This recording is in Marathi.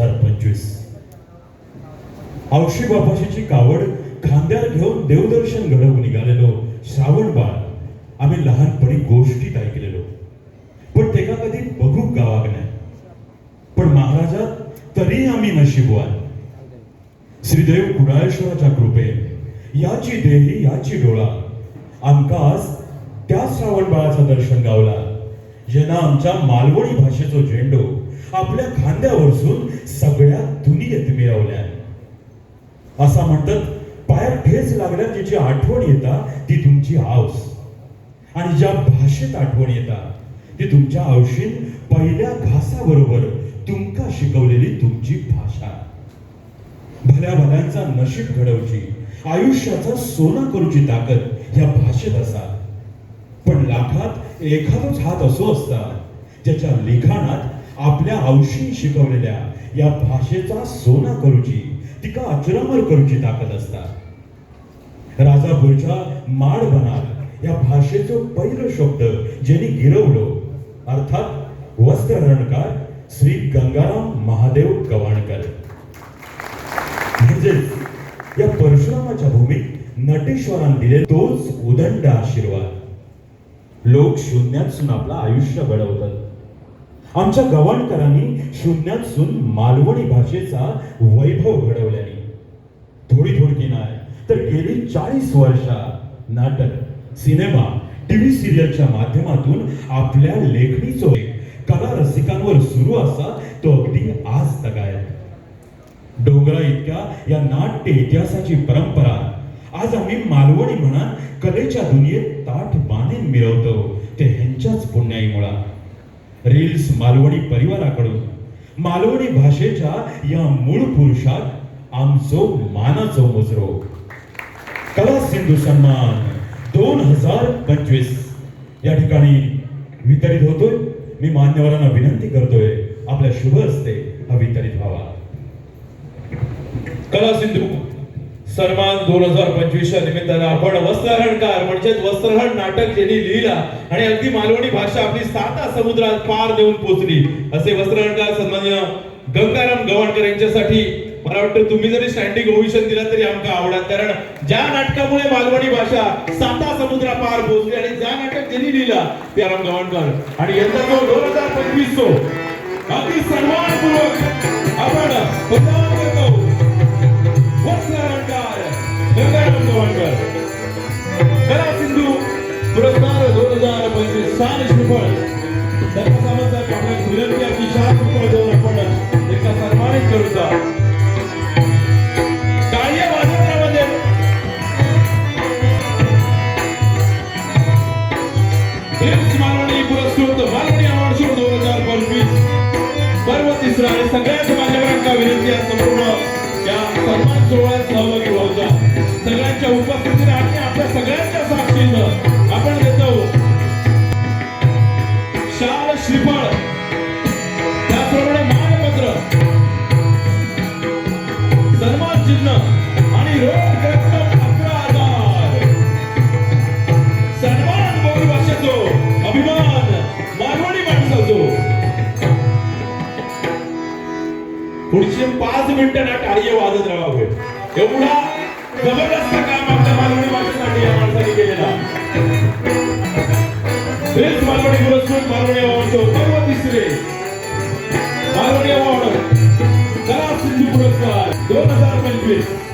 हजार पंचवीस. औषी बापाशीची कावड खांद्यावर घेऊन देवदर्शन घडवून निघालेलो श्रावण बाळ. आम्ही लहानपणी गोष्टीत ऐकलेलो. पण ते का कधी बघू गावाक नाही. पण महाराजा तरी आम्ही नशिबवान. श्रीदेव कुडाळेश्वराच्या कृपे याची देही याची डोळा. आमका आज त्या श्रावण बाळाचं दर्शन गावला. ज्यांना आमच्या मालवणी भाषेचो झेंडो. आपल्या खांद्यावरसून सगळ्या दुनियेत मिळवल्या असा म्हणतात पायात ठेच लागल्या जिची आठवण येता ती तुमची आऊस आणि ज्या भाषेत आठवण येता ती तुमच्या औशीन पहिल्या घासाबरोबर तुमका शिकवलेली तुमची भाषा. भल्या भल्यांचा नशीब घडवची आयुष्याचा सोना करूची ताकद ह्या भाषेत असा. पण लाखात एखादोच हात असो असता ज्याच्या लिखाणात आपल्या औशी शिकवलेल्या या भाषेचा सोना करूची तिका अचरामर करूची ताकद असता. राजापूरच्या माड बनार या भाषेचो पहिलो शब्द ज्यांनी गिरवलो. अर्थात वस्त्रहरणकार श्री गंगाराम महादेव गवाणकर म्हणजेच या परशुरामाच्या भूमीत नटेश्वरान दिले तोच उदंड आशीर्वाद. लोक शून्यातसून आपलं आयुष्य घडवतात. आमच्या गवाणकरांनी शून्यातसून मालवणी भाषेचा वैभव घडवल्याने. थोडी थोडकी नाही तर गेली चाळीस वर्षा नाटक सिनेमा टीव्ही सिरियलच्या माध्यमातून आपल्या लेखणीचो कला रसिकांवर सुरू असा तो अगदी आज तगाय. डोंगरा इतक्या या नाट्य इतिहासाची परंपरा आज आम्ही मालवणी म्हणा कलेच्या दुनियेत ताठ बाणेन मिळवतो ते ह्यांच्याच पुण्याईमुळा. मुळा रील्स मालवणी परिवाराकडून. मालवणी भाषेच्या या मूळ पुरुषात आमचो मानाचो मुजरो. कला सिंधू सन्मान दोन हजार पंचवीस. या ठिकाणी वितरित होतोय. मी मान्यवरांना विनंती करतोय आपल्या शुभ हस्ते हा वितरित व्हावा. कला सिंधू सन्मान दोन हजार पंचवीसच्या निमित्तानं आपण वस्त्रहरणकार म्हणजेच वस्त्रहरण नाटक ज्यांनी लिहिला आणि अगदी मालवणी भाषा आपली साता समुद्रात पार देऊन पोहोचली असे वस्त्रहरणकार सन्मान्य गंगाराम गव्हाणकर यांच्यासाठी मला वाटतं तुम्ही जरी स्टँडिंग ओव्हिशन दिला तरी आमका आवडत. कारण ज्या नाटकामुळे मालवणी भाषा साता समुद्रा पार पोहोचली आणि ज्या नाटक त्यांनी लिहिला ते आराम गव्हाणकर आणि यंदा जो दोन हजार पंचवीस तो अगदी सन्मानपूर्वक आपण प्रदान करतो श्रीफळ दत्ता सावंत साहेब आपल्या विनंती आहे की श्रीफळ देऊन आपण एका सन्मानित करूचा टाळ्या पुरस्कृत मालवणी अवॉर्ड शो दोन हजार पंचवीस. पर्व तिसरा आणि सगळ्याच मान्यवरांना विनंती आहे. संपूर्ण या सन्मान सोहळ्यात सहभागी व्हावचा सगळ्यांच्या उपस्थितीने आणि आपल्या सगळ्या श्रीफळ त्याचप्रमाणे मानपत्र. सन्मान चिन्ह आणि रोख रक्कम अकरा हजार सन्मान बोली भाषेचो अभिमान मारवाडी माणसाचो. पुढचे पाच मिनिटं ना टाळी वाजत राहावे. एवढा जबरदस्त मालवणी अवॉर्ड कला सिंधू पुरस्कार दोन हजार पंचवीस.